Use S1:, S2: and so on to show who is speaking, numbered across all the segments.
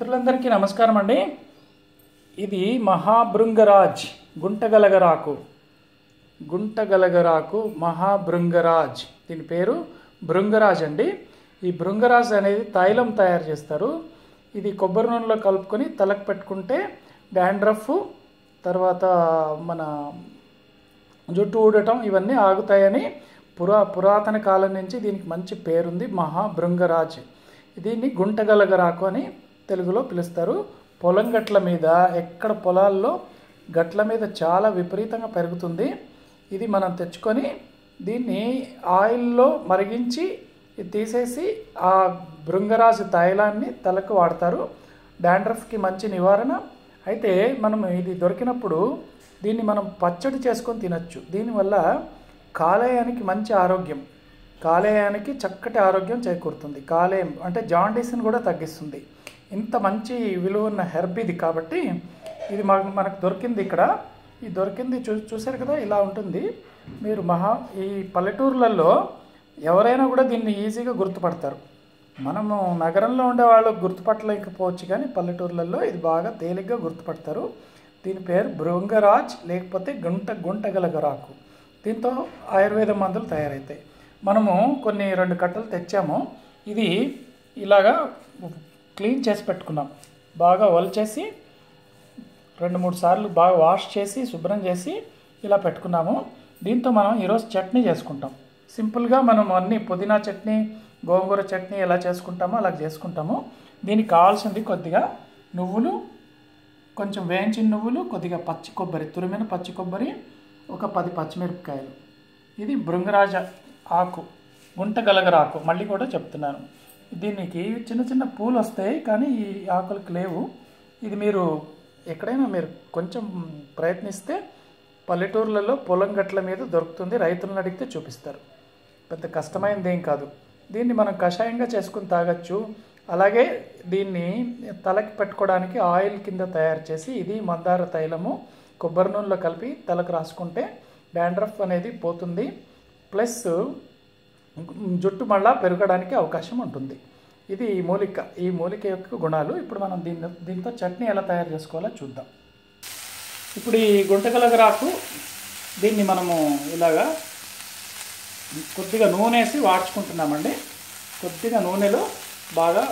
S1: మిత్రులందరికీ నమస్కారం అండి ఇది మహాభృంగరాజ్ గుంటగలగరాకు. గుంటగలగరాకు మహాభృంగరాజ్ దీని పేరు భృంగరాజ్ అండి. ఈ భృంగరాజ్ అనేది తైలం తయారు చేస్తారు. ఇది కొబ్బరి నూనెలో కలుపుకొని తలకు పెట్టుకుంటే డాండ్రఫ్ తర్వాత మన జుట్టు ఊడటం ఇవన్నీ ఆగుతాయని పురా పురాతన కాలం నుంచి దీనికి మంచి పేరుంది మహాభృంగరాజ్ దీన్ని గుంటగలగరాకు అని తెలుగులో పిలుస్తారు. పొలం గట్ల మీద ఎక్కడ పొలాల్లో గట్ల మీద చాలా విపరీతంగా పెరుగుతుంది. ఇది మనం తెచ్చుకొని దీన్ని ఆయిల్లో మరిగించి తీసేసి ఆ భృంగరాజు తైలాన్ని తలకు వాడతారు. డాండ్రఫ్కి మంచి నివారణ. అయితే మనం ఇది దొరికినప్పుడు దీన్ని మనం పచ్చడి చేసుకొని తినచ్చు. దీనివల్ల కాలేయానికి మంచి ఆరోగ్యం. కాలేయానికి చక్కటి ఆరోగ్యం చేకూరుతుంది. కాలేయం అంటే జాండీస్ని కూడా తగ్గిస్తుంది. ఇంత మంచి విలువ ఉన్న హెర్బ్ ఇది కాబట్టి ఇది మనకు మనకు దొరికింది ఇక్కడ. ఈ దొరికింది చూ చూసారు కదా ఇలా ఉంటుంది. మీరు మహా ఈ పల్లెటూర్లలో ఎవరైనా కూడా దీన్ని ఈజీగా గుర్తుపడతారు. మనము నగరంలో ఉండే వాళ్ళు గుర్తుపట్టలేకపోవచ్చు కానీ పల్లెటూర్లలో ఇది బాగా తేలిగ్గా గుర్తుపడతారు. దీని పేరు భృంగరాజ్ లేకపోతే గుంట గుంటగలగరాకు దీంతో ఆయుర్వేద మందులు తయారవుతాయి మనము కొన్ని రెండు కట్టలు తెచ్చాము. ఇది ఇలాగా క్లీన్ చేసి పెట్టుకున్నాం. బాగా వలిచేసి రెండు మూడు సార్లు బాగా వాష్ చేసి శుభ్రం చేసి ఇలా పెట్టుకున్నాము. దీంతో మనం ఈరోజు చట్నీ చేసుకుంటాం. సింపుల్గా మనం అన్ని పుదీనా చట్నీ గోంగూర చట్నీ ఎలా చేసుకుంటామో అలా చేసుకుంటాము. దీనికి కావాల్సింది కొద్దిగా నువ్వులు కొంచెం వేయించిన నువ్వులు కొద్దిగా పచ్చి కొబ్బరి తురిమిన పచ్చి కొబ్బరి ఒక పది పచ్చిమిరపకాయలు. ఇది భృంగరాజ ఆకు గుంట ఆకు మళ్ళీ కూడా చెప్తున్నాను. దీనికి చిన్న చిన్న పూలు వస్తాయి కానీ ఈ ఆకులకు లేవు. ఇది మీరు ఎక్కడైనా మీరు కొంచెం ప్రయత్నిస్తే పల్లెటూర్లలో పొలం గట్ల మీద దొరుకుతుంది రైతులను అడిగితే చూపిస్తారు. పెద్ద కష్టమైనది ఏం కాదు. దీన్ని మనం కషాయంగా చేసుకుని తాగొచ్చు. అలాగే దీన్ని తలకి పెట్టుకోవడానికి ఆయిల్ కింద తయారు చేసి ఇది మందార తైలము కొబ్బరి నూనెలో కలిపి తలకు రాసుకుంటే డాండ్రఫ్ అనేది పోతుంది. ప్లస్ జుట్టు మళ్ళా పెరగడానికి అవకాశం ఉంటుంది. ఇది ఈ మూలిక ఈ మూలిక యొక్క గుణాలు. ఇప్పుడు మనం దీన్ని దీంతో చట్నీ ఎలా తయారు చేసుకోవాలో చూద్దాం. ఇప్పుడు ఈ గుంటకలగరాకు దీన్ని మనము ఇలాగా కొద్దిగా నూనె వేసి వాడ్చుకుంటున్నామండి. కొద్దిగా నూనెలో బాగా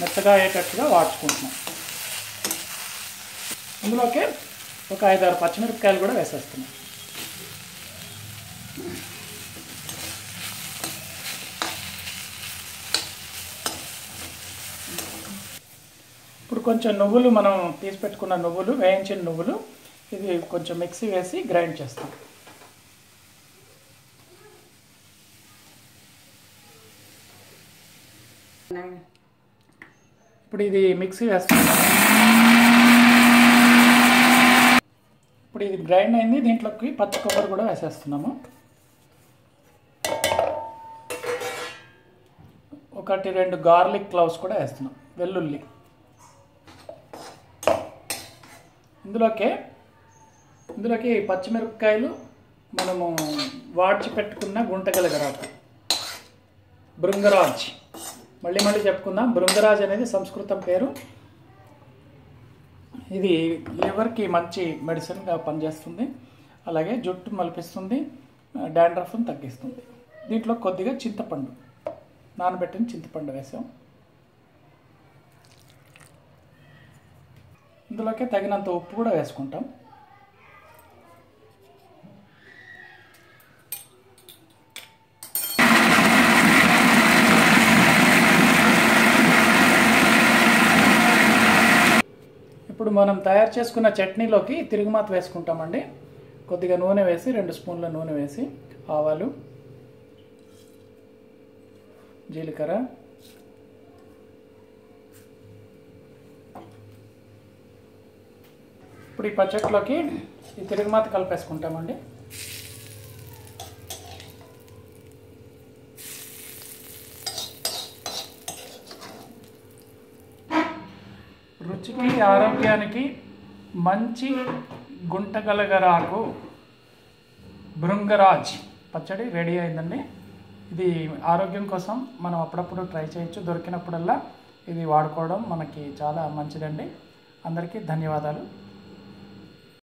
S1: మెత్తగా అయ్యేటట్టుగా వాడ్చుకుంటున్నాం. ఇందులోకే ఒక ఐదారు పచ్చిమిరపకాయలు కూడా వేసేస్తున్నాం. ఇప్పుడు కొంచెం నువ్వులు మనం తీసి పెట్టుకున్న నువ్వులు వేయించిన నువ్వులు ఇది కొంచెం మిక్సీ వేసి గ్రైండ్ చేస్తాం. ఇప్పుడు ఇది మిక్సీ వేస్తాం. ఇప్పుడు ఇది గ్రైండ్ అయింది దీంట్లోకి పచ్చి కొబ్బరి కూడా వేసేస్తున్నాము. ఒకటి రెండు గార్లిక్ క్లవ్స్ కూడా వేస్తున్నాం వెల్లుల్లి. ఇందులోకి ఇందులోకి పచ్చిమిరపకాయలు మనము వాడ్చి పెట్టుకున్న గుంటగలగరాకు. బృంగరాజ్. మళ్ళీ మళ్ళీ చెప్పుకుందాం. బృంగరాజ్ అనేది సంస్కృతం పేరు. ఇది లివర్కి మంచి మెడిసిన్గా పనిచేస్తుంది? అలాగే జుట్టు మలిపిస్తుంది డాండ్రఫ్ను తగ్గిస్తుంది. దీంట్లో కొద్దిగా చింతపండు నానబెట్టిన చింతపండు వేసాం. ఇందులోకి తగినంత ఉప్పు కూడా వేసుకుంటాం. ఇప్పుడు మనం తయారు చేసుకున్న చట్నీలోకి తిరుగుమాత వేసుకుంటామండి. కొద్దిగా నూనె వేసి రెండు స్పూన్ల నూనె వేసి ఆవాలు జీలకర్ర ఇప్పుడు ఈ పచ్చట్లోకి ఈ తిరుగుమాత కలిపేసుకుంటామండి. రుచికి ఆరోగ్యానికి మంచి గుంటగలగరాకు భృంగరాజ్ పచ్చడి రెడీ అయిందండి. ఇది ఆరోగ్యం కోసం మనం అప్పుడప్పుడు ట్రై చేయొచ్చు. దొరికినప్పుడల్లా ఇది వాడుకోవడం మనకి చాలా మంచిదండి. అందరికీ ధన్యవాదాలు.